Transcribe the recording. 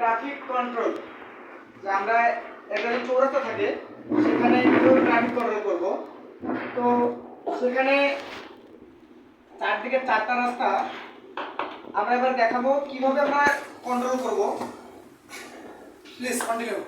Traffic control যে আমরা একটা যে চৌরাস্তা থাকে, সেখানে ট্রাফিক কন্ট্রোল করব? তো সেখানে চারদিকে চারটা রাস্তা, আমরা এবার দেখাবো কীভাবে আমরা কন্ট্রোল করব। Please continue